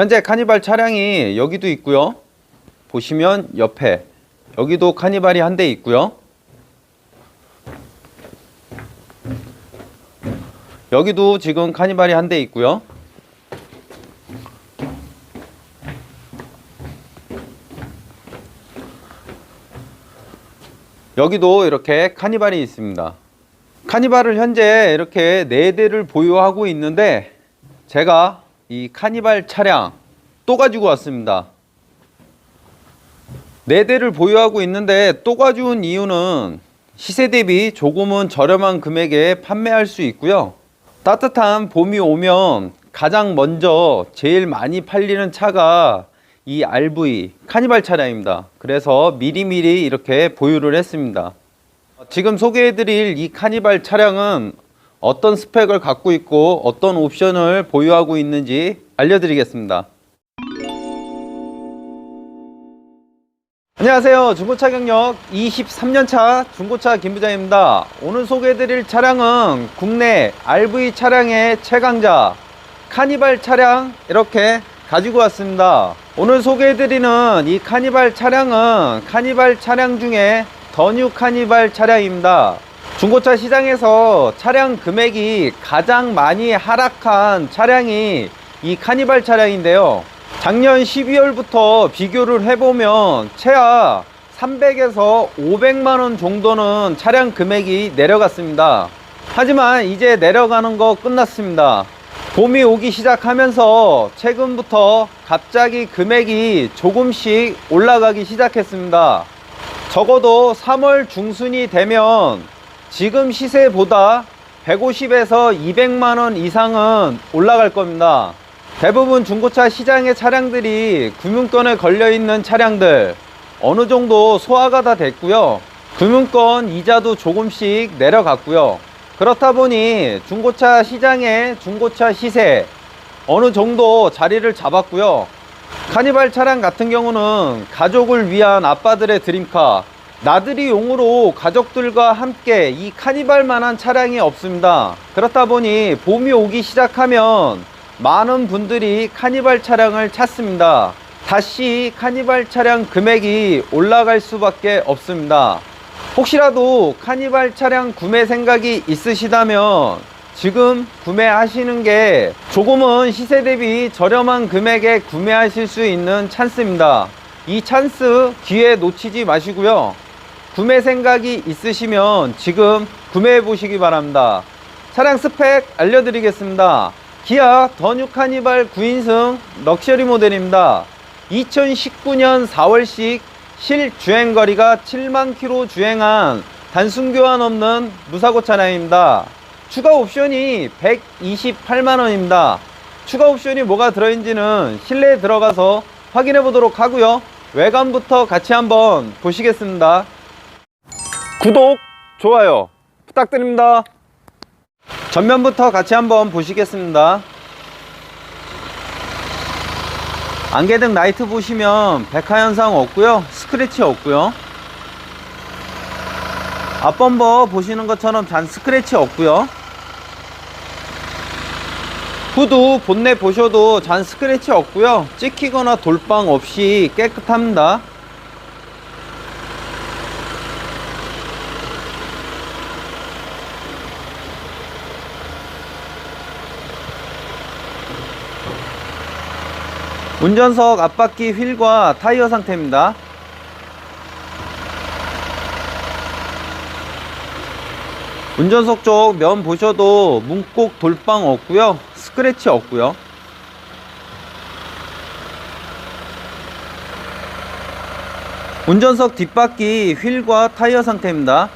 현재 카니발 차량이 여기도 있고요. 보시면 옆에 여기도 카니발이 한 대 있고요. 여기도 지금 카니발이 한 대 있고요. 여기도 이렇게 카니발이 있습니다. 카니발을 현재 이렇게 네 대를 보유하고 있는데 제가 이 카니발 차량 또 가지고 왔습니다. 네 대를 보유하고 있는데 또 가져온 이유는 시세 대비 조금은 저렴한 금액에 판매할 수 있고요. 따뜻한 봄이 오면 가장 먼저 제일 많이 팔리는 차가 이 RV 카니발 차량입니다. 그래서 미리미리 이렇게 보유를 했습니다. 지금 소개해드릴 이 카니발 차량은 어떤 스펙을 갖고 있고 어떤 옵션을 보유하고 있는지 알려드리겠습니다. 안녕하세요. 중고차 경력 23년차 중고차 김부장입니다. 오늘 소개해드릴 차량은 국내 RV 차량의 최강자 카니발 차량 이렇게 가지고 왔습니다. 오늘 소개해드리는 이 카니발 차량은 카니발 차량 중에 더 뉴 카니발 차량입니다. 중고차 시장에서 차량 금액이 가장 많이 하락한 차량이 이 카니발 차량인데요. 작년 12월부터 비교를 해보면 최하 300에서 500만원 정도는 차량 금액이 내려갔습니다. 하지만 이제 내려가는 거 끝났습니다. 봄이 오기 시작하면서 최근부터 갑자기 금액이 조금씩 올라가기 시작했습니다. 적어도 3월 중순이 되면 지금 시세보다 150에서 200만원 이상은 올라갈 겁니다. 대부분 중고차 시장의 차량들이 금융권에 걸려 있는 차량들 어느 정도 소화가 다 됐고요. 금융권 이자도 조금씩 내려갔고요. 그렇다 보니 중고차 시장의 중고차 시세 어느 정도 자리를 잡았고요. 카니발 차량 같은 경우는 가족을 위한 아빠들의 드림카 나들이 용으로 가족들과 함께 이 카니발만한 차량이 없습니다. 그렇다 보니 봄이 오기 시작하면 많은 분들이 카니발 차량을 찾습니다. 다시 카니발 차량 금액이 올라갈 수밖에 없습니다. 혹시라도 카니발 차량 구매 생각이 있으시다면 지금 구매하시는 게 조금은 시세 대비 저렴한 금액에 구매하실 수 있는 찬스입니다. 이 찬스 기회 놓치지 마시고요. 구매 생각이 있으시면 지금 구매해 보시기 바랍니다. 차량 스펙 알려드리겠습니다. 기아 더뉴 카니발 9인승 럭셔리 모델입니다. 2019년 4월식 실 주행 거리가 7만 킬로 주행한 단순 교환 없는 무사고 차량입니다. 추가 옵션이 128만 원입니다. 추가 옵션이 뭐가 들어있는지는 실내에 들어가서 확인해 보도록 하고요. 외관부터 같이 한번 보시겠습니다. 구독, 좋아요 부탁드립니다. 전면부터 같이 한번 보시겠습니다. 안개등 라이트 보시면 백화 현상 없고요. 스크래치 없고요. 앞범버 보시는 것처럼 잔 스크래치 없고요. 후드 본넷 보셔도 잔 스크래치 없고요. 찍히거나 돌빵 없이 깨끗합니다. 운전석 앞바퀴 휠과 타이어 상태입니다. 운전석 쪽 면 보셔도 문콕 돌빵 없고요. 스크래치 없고요. 운전석 뒷바퀴 휠과 타이어 상태입니다.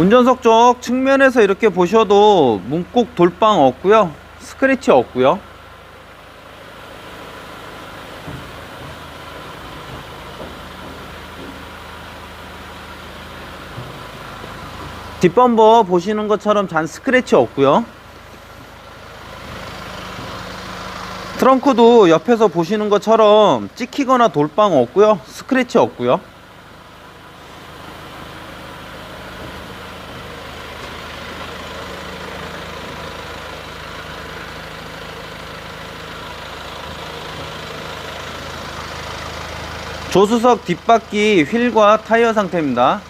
운전석 쪽 측면에서 이렇게 보셔도 문콕 돌빵 없고요. 스크래치 없고요. 뒷범버 보시는 것처럼 잔 스크래치 없고요. 트렁크도 옆에서 보시는 것처럼 찍히거나 돌빵 없고요. 스크래치 없고요. 조수석 뒷바퀴 휠과 타이어 상태입니다.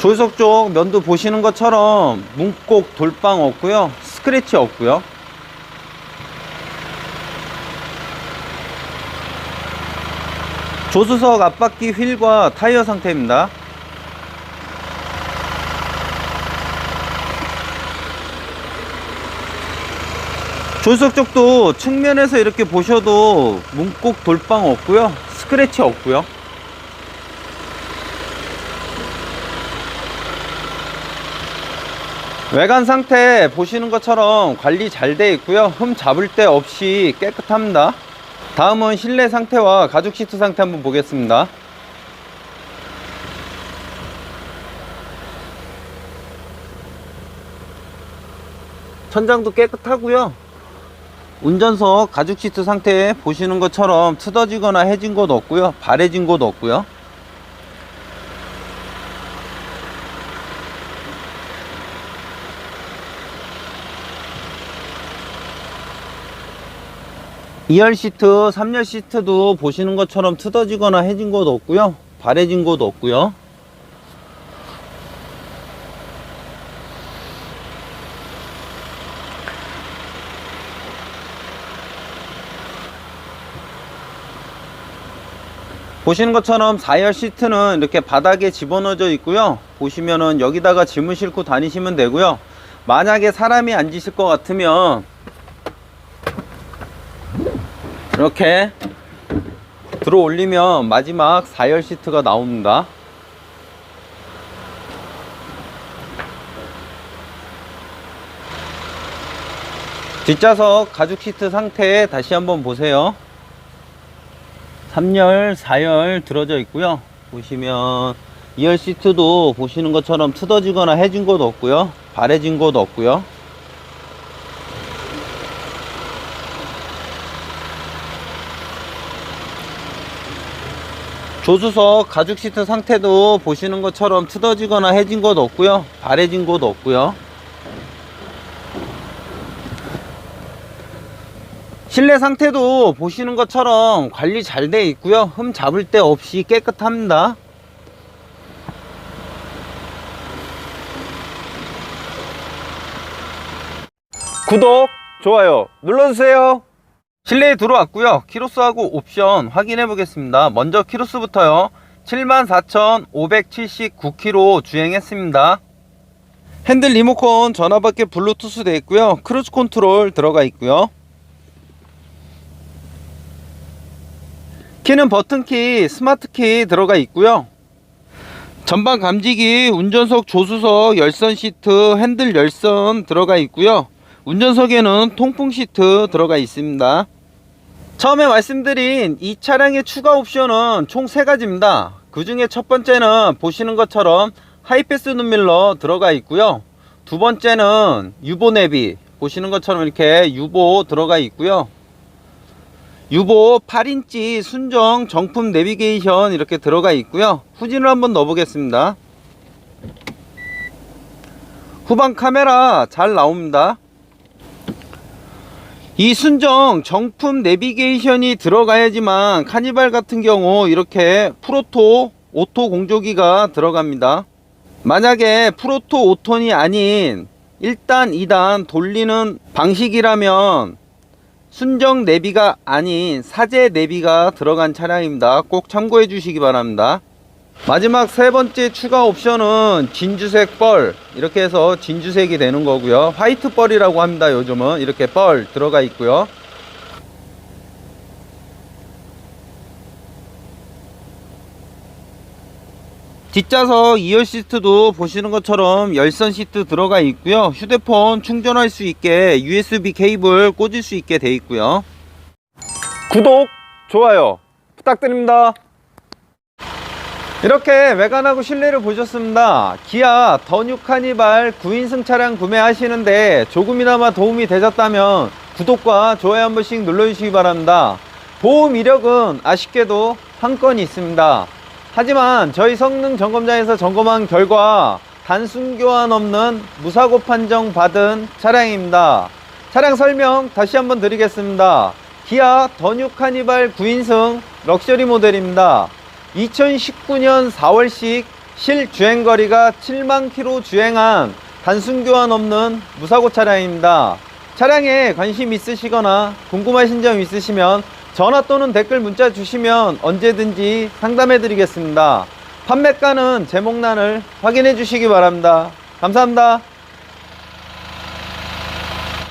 조수석 쪽 면도 보시는 것처럼 문콕 돌빵 없고요. 스크래치 없고요. 조수석 앞바퀴 휠과 타이어 상태입니다. 조수석 쪽도 측면에서 이렇게 보셔도 문콕 돌빵 없고요. 스크래치 없고요. 외관 상태 보시는 것처럼 관리 잘 되어 있고요. 흠 잡을 데 없이 깨끗합니다. 다음은 실내 상태와 가죽 시트 상태 한번 보겠습니다. 천장도 깨끗하고요. 운전석 가죽 시트 상태 보시는 것처럼 트어지거나 해진 곳 없고요. 바래진 곳 없고요. 이열 시트, 삼열 시트도 보시는 것처럼 트어지거나 해진 곳 없고요. 바래진 곳 없고요. 보시는 것처럼 4열 시트는 이렇게 바닥에 집어넣어져 있고요. 보시면은 여기다가 짐을 싣고 다니시면 되고요. 만약에 사람이 앉으실 것 같으면 이렇게 들어 올리면 마지막 4열 시트가 나옵니다. 뒷좌석 가죽 시트 상태 다시 한번 보세요. 3열, 4열 들어져 있고요. 보시면 2열 시트도 보시는 것처럼 트어지거나 해진 곳 없고요. 바래진 곳 없고요. 조수석 가죽 시트 상태도 보시는 것처럼 트어지거나 해진 곳 없고요. 바래진 곳 없고요. 실내 상태도 보시는 것처럼 관리 잘 돼 있고요. 흠 잡을 데 없이 깨끗합니다. 구독, 좋아요 눌러주세요. 실내에 들어왔고요. 키로수하고 옵션 확인해 보겠습니다. 먼저 키로수부터요. 74,579km 주행했습니다. 핸들 리모컨 전화밖에 블루투스 되어 있고요. 크루즈 컨트롤 들어가 있고요. 키는 버튼키, 스마트키 들어가 있고요. 전방 감지기, 운전석 조수석 열선 시트, 핸들 열선 들어가 있고요. 운전석에는 통풍 시트 들어가 있습니다. 처음에 말씀드린 이 차량의 추가 옵션은 총세 가지입니다. 그 중에 첫 번째는 보시는 것처럼 하이패스 눈밀러 들어가 있고요. 두 번째는 유보 내비 보시는 것처럼 이렇게 유보 들어가 있고요. 유보 8인치 순정 정품 내비게이션 이렇게 들어가 있고요. 후진을 한번 넣어 보겠습니다. 후방 카메라 잘 나옵니다. 이 순정 정품 내비게이션이 들어가야지만 카니발 같은 경우 이렇게 프로토 오토 공조기가 들어갑니다. 만약에 프로토 오톤이 아닌 1단, 2단 돌리는 방식이라면 순정 내비가 아닌 사제 내비가 들어간 차량입니다. 꼭 참고해 주시기 바랍니다. 마지막 세 번째 추가 옵션은 진주색 뻘 이렇게 해서 진주색이 되는 거고요 화이트 뻘이라고 합니다 요즘은 이렇게 뻘 들어가 있고요 뒷좌석 2열 시트도 보시는 것처럼 열선 시트 들어가 있고요 휴대폰 충전할 수 있게 USB 케이블 꽂을 수 있게 되어 있고요 구독 좋아요 부탁드립니다 이렇게 외관하고 실내를 보셨습니다. 기아 더뉴 카니발 9인승 차량 구매하시는데 조금이나마 도움이 되셨다면 구독과 좋아요 한 번씩 눌러주시기 바랍니다. 보험 이력은 아쉽게도 한 건이 있습니다. 하지만 저희 성능 점검장에서 점검한 결과 단순 교환 없는 무사고 판정 받은 차량입니다. 차량 설명 다시 한번 드리겠습니다. 기아 더뉴 카니발 9인승 럭셔리 모델입니다. 2019년 4월식 실 주행 거리가 7만 킬로 주행한 단순 교환 없는 무사고 차량입니다. 차량에 관심 있으시거나 궁금하신 점 있으시면 전화 또는 댓글 문자 주시면 언제든지 상담해 드리겠습니다. 판매가는 제목란을 확인해 주시기 바랍니다. 감사합니다.